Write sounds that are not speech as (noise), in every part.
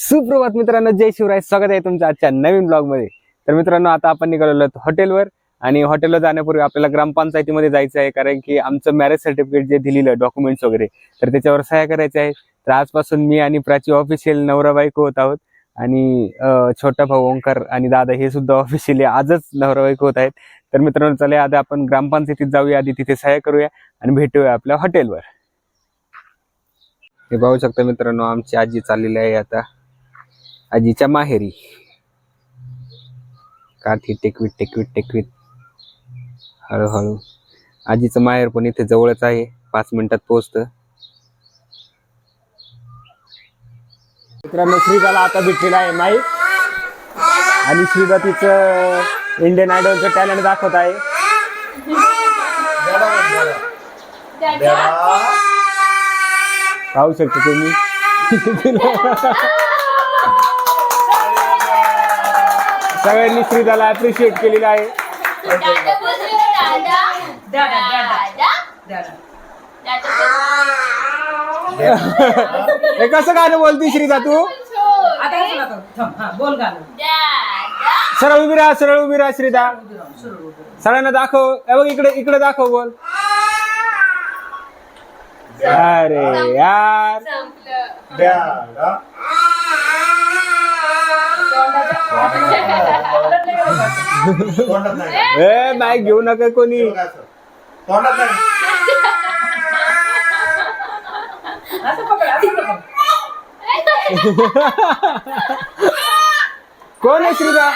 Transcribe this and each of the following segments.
सुप्रभात मित्रांनो जय शिवराय. स्वागत आहे तुमच्या आजच्या नवीन ब्लॉगमध्ये तर मित्रांनो आता आपण निघालेलो आहोत हॉटेलवर आणि हॉटेलला जाण्यापूर्वी आपल्याला ग्रामपंचायतीमध्ये जायचं आहे कारण की आमचं मॅरेज सर्टिफिकेट जे दिलेलं डॉक्युमेंट्स वगैरे तर त्याच्यावर सह्या करायचं आहे. तर आजपासून मी आणि प्राची ऑफिशियल नवरा बायको होत आहोत. आणि छोटा भाऊ ओंकार आणि दादा हे सुद्धा ऑफिशियली आजच नवरा बायको होत आहेत. तर मित्रांनो चला आता आपण ग्रामपंचायतीत जाऊया. आधी तिथे सह्या करूया आणि भेटूया आपल्या हॉटेलवर. हे पाहू शकता मित्रांनो आमची आजी चाललेली आहे आता. आजीच्या माहेरी. काठी टेकवीत टेकवीत टेकवीत. हळूहळू. आजीचं माहेर पण इथे जवळच आहे. पाच मिनिटात पोहोचतं. मित्रांनो श्रीजाला आता भेटलेला आहे माईक आणि श्रीजा तिचं इंडियन आयडलचं टॅलेंट दाखवत आहे. पाहू शकता तुम्ही. (laughs) सगळ्यांनी श्रीजाला अप्रिशिएट केलेलं आहे दादा बोलतोय दादा दादा हे कसं गाणं बोलती श्रीजा तू आता कसं गातो? थांब, हा, बोल गाणं. दादा सरळ उभी राहा सरळ उभी राहा होतं. सगळ्यांना दाखव हे बघ इकडे इकडे दाखव बोल अरे यार (laughs) ए घेऊ नका कोणी असं पकड, असं पकड. कोण आहे श्रीजा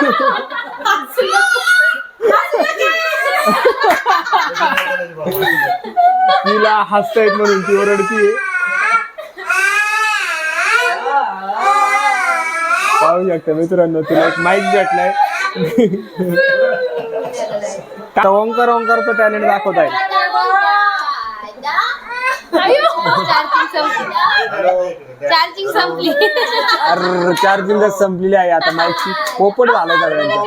(laughs) तिला हसतायत म्हणून ती ओरडतीये पाहू शकता मित्रांनो तुला एक माईक भेटलाय. (laughs) ओंकार ओंकारचं टॅलेंट दाखवत आहे. चार्जिंग संपली. अरे चार्जिंगच संपलेली आहे आता माईकची पोपट झालं सगळ्यांचं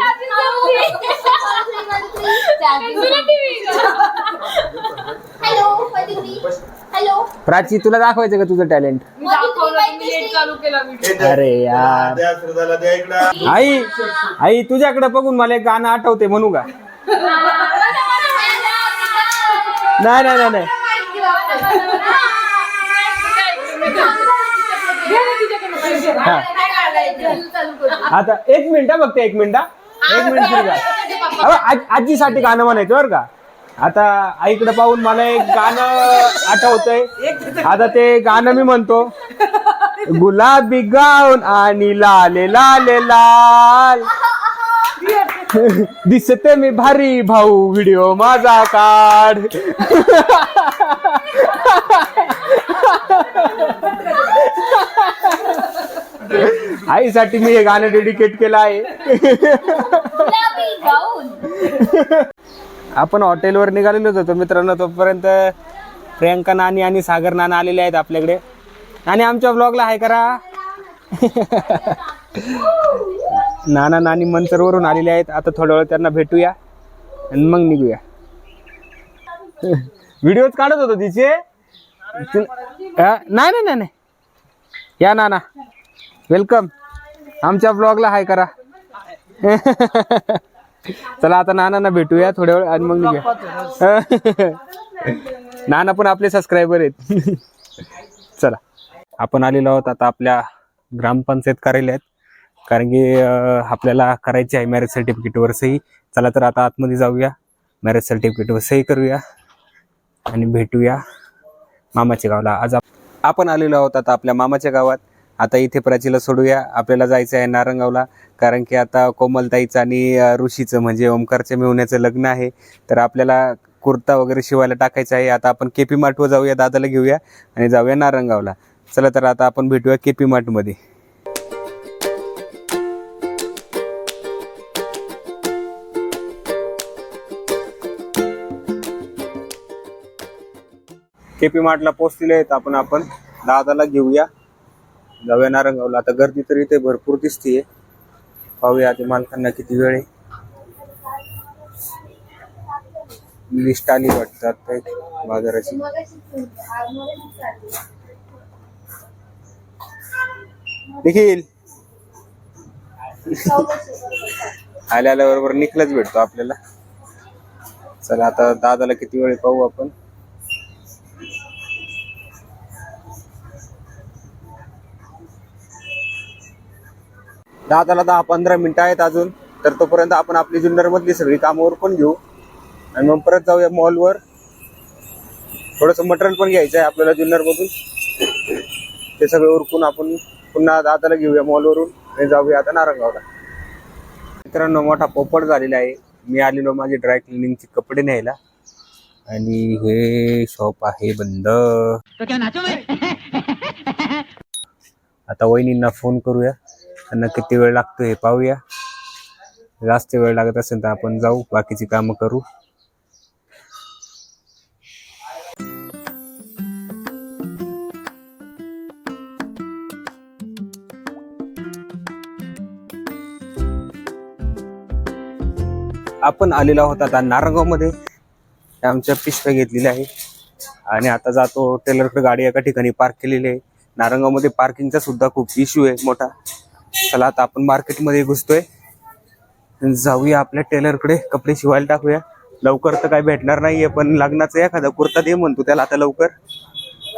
हॅलो हॅलो प्राची तुला दाखवायचं का तुझं टॅलेंट अरे यार. आई आई तुझ्याकडे बघून मला एक गाणं आठवते म्हणू का? नाही नाही नाही नाही. आता एक मिनिट फक्त एक मिनिट हा. एक मिनिट आजीसाठी गाणं म्हणायचं बरं का? आता आईकडे पाहून मला एक गाणं आठवतंय. आता ते गाणं मी म्हणतो. गुलाबी गाऊन आणि लाले लाले लाल. दिसते मी भारी भाऊ व्हिडिओ माझा काढ. आईसाठी मी हे गाणं डेडिकेट केलं आहे. आपण हॉटेलवर निघालेलो होतो मित्रांनो तोपर्यंत प्रियंका नानी आणि सागर नाना आलेले आहेत आपल्याकडे. आणि आमच्या ब्लॉगला हाय करा. (laughs) नाना नानी मंचरवरून आलेले आहेत. आता थोड्या वेळ त्यांना भेटूया आणि मग निघूया. (laughs) व्हिडिओज काढत होतो तिचे? नाही नाही नाही नाही. या नाना. वेलकम आमच्या ब्लॉगला हाय करा. (laughs) चला आता नानांना भेटूया थोड्या वेळ आणि मग निघूया. (laughs) नाना पण आपले सबस्क्रायबर आहेत. (laughs) चला आपण आलेलो आहोत आता आपल्या ग्रामपंचायत कार्यालयात. कारण की आपल्याला करायची आहे मॅरेज सर्टिफिकेटवर सही. चला तर आता आतमध्ये जाऊया. मॅरेज सर्टिफिकेटवर सही करूया आणि भेटूया मामाच्या गावाला. आज आपण आलेलो आहोत आता आपल्या मामाच्या गावात. आता इथे प्राचीला सोडूया. आपल्याला जायचं आहे नारंगावला. कारण की आता कोमलताईचं आणि ऋषीचं म्हणजे ओमकारच्या मेवण्याचं लग्न आहे. तर आपल्याला कुर्ता वगैरे शिवायला टाकायचं आहे. आता आपण केपी मार्टवर जाऊया दादाला घेऊया आणि जाऊया नारंगावला. चला तर आता आपण भेटूया केपी मार्टमध्ये केपी मार्टला पोहोचलेले आहेत आपण. आपण दादाला घेऊया. जाऊया नारंगावला. आता गर्दी तर इथे भरपूर दिसतीये. पाहूया ते मालकांना किती वेळ आहे. लिस्ट आली वाटतात बाजाराची. निखिल. आल्या आल्याबरोबर निखिलच भेटतो आपल्याला. चला आता दादाला किती वेळ पाहू आपण. दादाला दहा पंधरा मिनिटं आहेत अजून. तर तोपर्यंत आपण आपली जुन्नर मधली सगळी कामावर पण घेऊ. आणि मग परत जाऊया मॉलवर थोडस मटेरियल पण घ्यायचं आहे आपल्याला जुन्नर मधून. ते सगळं उरकून आपण पुन्हा दादाला घेऊया मॉलवरून आणि जाऊया आता नारंगावला. मित्रांनो मोठा पोपट झालेला आहे. मी आलेलो माझे ड्राय क्लिनिंगचे कपडे न्यायला. आणि हे शॉप आहे बंद. आता वहिनींना फोन करूया. त्यांना किती वेळ लागतो हे पाहूया. जास्त वेळ लागत असेल तर आपण जाऊ बाकीची कामं करू. आपण आलेलो आहोत आता नारंगावमध्ये. आमच्या पिशव्या घेतलेल्या आहे आणि आता जातो टेलरकडे गाडी एका ठिकाणी पार्क केलेली आहे. नारंगावमध्ये पार्किंगचा सुद्धा खूप इश्यू आहे मोठा. चला आता आपण मार्केटमध्ये घुसतोय. जाऊया आपल्या टेलरकडे कपडे शिवायला टाकूया. लवकर तर काय भेटणार नाहीये पण लग्नाचा एखादा कुर्ता दे म्हणतो त्याला आता लवकर.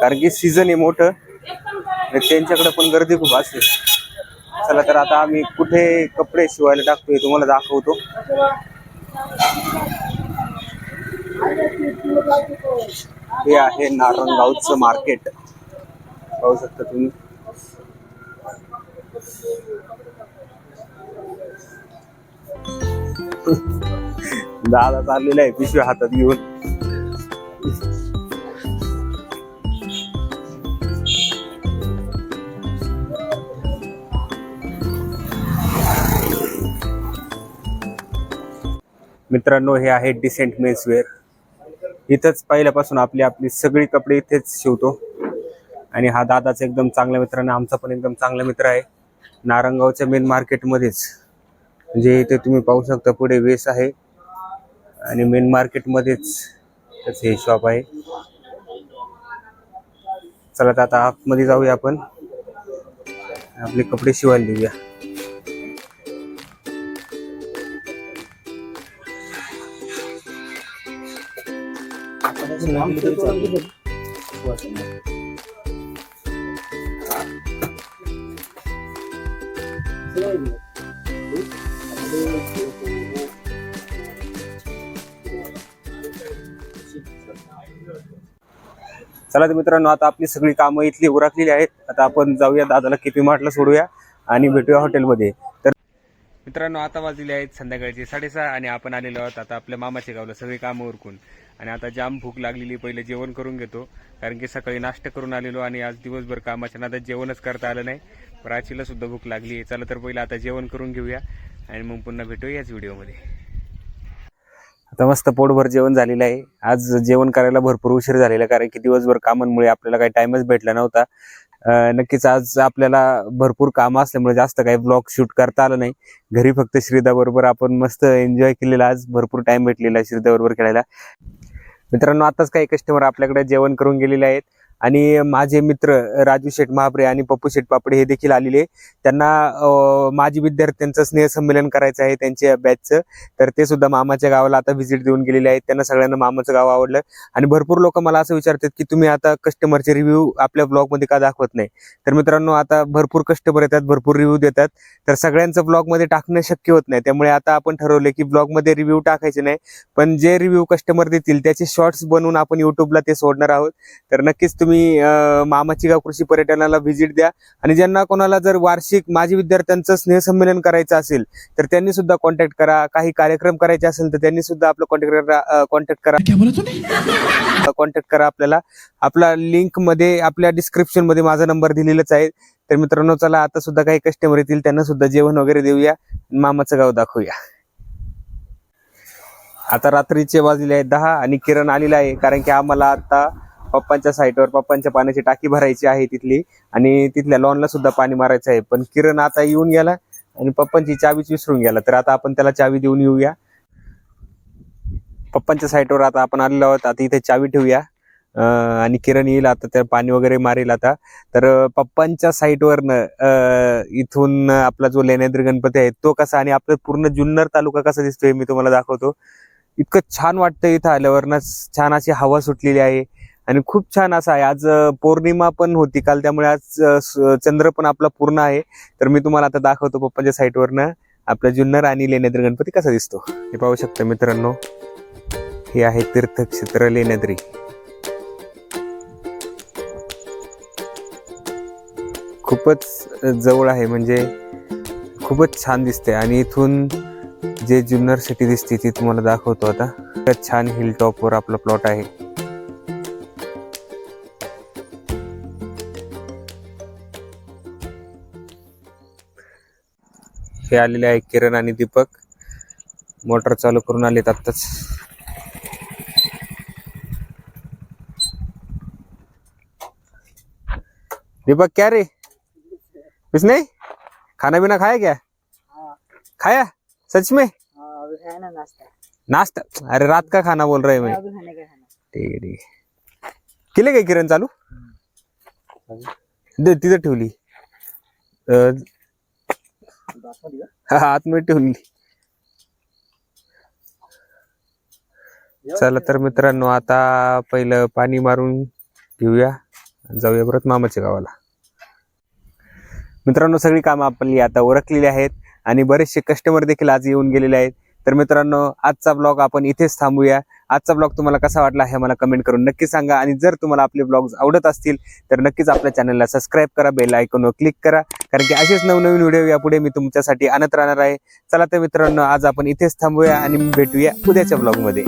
कारण की सीझन आहे मोठं. त्यांच्याकडे पण गर्दी खूप असते. चला तर आता आम्ही कुठे कपडे शिवायला टाकतोय तुम्हाला दाखवतो. हे आहे नारंगावचं मार्केट. पाहू शकता तुम्ही. (laughs) दादा चाललेला आहे पिशवी हातात घेऊन. मित्रांनो हे आहे डिसेंट मेन्सवेअर इथंच पहिल्यापासून आपली आपली सगळी कपडे इथेच शिवतो. आणि हा दादाचा एकदम चांगला मित्र आणि आमचा पण एकदम चांगला मित्र आहे. नारंगावच्या मेन मार्केटमध्येच म्हणजे इथे तुम्ही पाहू शकता पुढे वेस आहे. आणि मेन मार्केटमध्येच त्याचं हे शॉप आहे. चला तर आता आतमध्ये जाऊया आपण. आपले कपडे शिवायला देऊया. चला तर मित्रांनो आता आपली सगळी कामं इथली उरकलेली आहेत. आता आपण जाऊया दादाला केपी मार्टला सोडूया आणि भेटूया हॉटेलमध्ये. तर मित्रांनो आता वाजलेले आहेत संध्याकाळचे साडेसहा आणि आपण आलेलो आहोत आता आपल्या मामाच्या गावला सगळी कामं उरकून. आणि आता जाम भूक लागलेली पहिले जेवण करून घेतो. कारण की सकाळी नाश्ता करून आलेलो आणि आज दिवसभर कामाच्या नादात जेवणच करता आलं नाही. प्राचीला सुद्धा भूक लागली आहे. चला तर पहिलं आता जेवण करून घेऊया आणि मग पुन्हा भेटू याच व्हिडिओमध्ये. आता मस्त पोटभर जेवण झालेलं आहे. आज जेवण करायला भरपूर उशीर झालेला आहे, कारण की दिवसभर कामांमुळे आपल्याला काही टाइमच भेटला नव्हता. नक्कीच आज आपल्याला भरपूर काम असल्यामुळे जास्त काही ब्लॉग शूट करता आलं नाही. घरी फक्त श्रीदा बरोबर आपण मस्त एन्जॉय केलेला आज. भरपूर टाइम भेटलेला आहे श्रीदा बरोबर खेळायला. मित्रांनो आताच काही कस्टमर आपल्याकडे जेवण करून गेलेले आहेत. आणि माझे मित्र राजू शेठ महाबरे आणि पप्पू शेठ पापडे हे देखील आलेले त्यांना माजी विद्यार्थ्यांचं स्नेह संमेलन करायचं आहे त्यांच्या बॅचचं. तर ते सुद्धा मामाच्या गावाला आता व्हिजिट देऊन गेलेले आहेत. त्यांना सगळ्यांना मामाचं गाव आवडलं. आणि भरपूर लोक मला असं विचारतात की तुम्ही आता कस्टमरचे रिव्ह्यू आपल्या ब्लॉगमध्ये का दाखवत नाही? तर मित्रांनो आता भरपूर कस्टमर येतात भरपूर रिव्ह्यू देतात. तर सगळ्यांचं ब्लॉगमध्ये टाकणं शक्य होत नाही. त्यामुळे आता आपण ठरवलं की ब्लॉगमध्ये रिव्ह्यू टाकायचे नाही. पण जे रिव्ह्यू कस्टमर देतील त्याचे शॉर्ट्स बनवून आपण युट्यूबला ते सोडणार आहोत. तर नक्कीच तुम्ही मामाची गाव कृषी पर्यटनाला व्हिजिट द्या. आणि ज्यांना कोणाला जर वार्षिक माजी विद्यार्थ्यांचं स्नेहसंमेलन करायचं असेल तर त्यांनी सुद्धा कॉन्टॅक्ट करा. काही कार्यक्रम करायचे असेल तर त्यांनी सुद्धा आपलं कॉन्टॅक्ट करा कॉन्टॅक्ट करा. कॉन्टॅक्ट करा आपल्याला. आपला लिंकमध्ये आपल्या डिस्क्रिप्शनमध्ये माझा नंबर दिलेलाच आहे. तर मित्रांनो चला आता सुद्धा काही कस्टमर येतील त्यांना सुद्धा जेवण वगैरे देऊया. मामाचं गाव दाखवूया. आता रात्रीचे वाजले आहेत दहा आणि किरण आलेला आहे कारण की आम्हाला आता पप्पांच्या साईटवर पप्पांच्या पाण्याची टाकी भरायची आहे तिथली. आणि तिथल्या लॉनला सुद्धा पाणी मारायचं आहे. पण किरण आता येऊन गेला आणि पप्पांची चावीच विसरून गेला. तर आता आपण त्याला चावी देऊन येऊया. पप्पांच्या साईटवर आता आपण आलेलो आहोत. आता इथे चावी ठेवूया. आणि किरण येईल आता त्या पाणी वगैरे मारेल आता. तर पप्पांच्या साईटवरनं इथून आपला जो लेण्याद्री गणपती आहे तो कसा आणि आपलं पूर्ण जुन्नर तालुका कसा दिसतोय मी तुम्हाला दाखवतो. इतकं छान वाटतं इथं आल्यावर ना छान अशी हवा सुटलेली आहे. आणि खूप छान असं आहे. आज पौर्णिमा पण होती काल त्यामुळे आज चंद्र पण आपला पूर्ण आहे. तर मी तुम्हाला आता दाखवतो पप्पाच्या साईटवरनं आपला जुन्नर आणि लेण्याद्री गणपती कसा दिसतो. हे पाहू शकता मित्रांनो. हे आहे तीर्थक्षेत्र लेण्याद्री. खूपच जवळ आहे म्हणजे खूपच छान दिसते आणि इथून जे जुन्नर सिटी दिसते ती तुम्हाला दाखवतो आता. छान हिल टॉपवर आपला प्लॉट आहे. हे आलेले आहे किरण आणि दीपक. मोटर चालू करून आलेत आत्ताच. दीपक क्या रे? कुछ नहीं? खाना पीना खाया क्या? खाया? सच में? है ना नाश्ता। नाश्ता? अरे रात का खाना बोल रहे हैं मैं खाना ठीक आहे ठीक आहे केले काय किरण चालू? दे तिथं ठेवली. अं, हा आतमध्ये ठेवली चला तर मित्रांनो आता पहिलं पाणी मारून घेऊया. जाऊया परत मामाच्या गावाला. मित्रांनो सगळी कामं आपली आता ओळखलेली आहेत आणि बरेचसे कस्टमर देखील आज येऊन गेलेले आहेत. तर मित्रांनो आजचा ब्लॉग आपण इथेच थांबूया. आजचा ब्लॉग तुम्हाला कसा वाटला हे मला कमेंट करून नक्की सांगा. आणि जर तुम्हाला आपले ब्लॉग्स आवडत असतील तर नक्कीच आपल्या चॅनलला सबस्क्राईब करा बेल आयकॉनवर क्लिक करा. कारण की असेच नवनवीन व्हिडिओ यापुढे मी तुमच्यासाठी आणत राहणार आहे. चला तर मित्रांनो आज आपण इथेच थांबूया आणि भेटूया उद्याच्या ब्लॉगमध्ये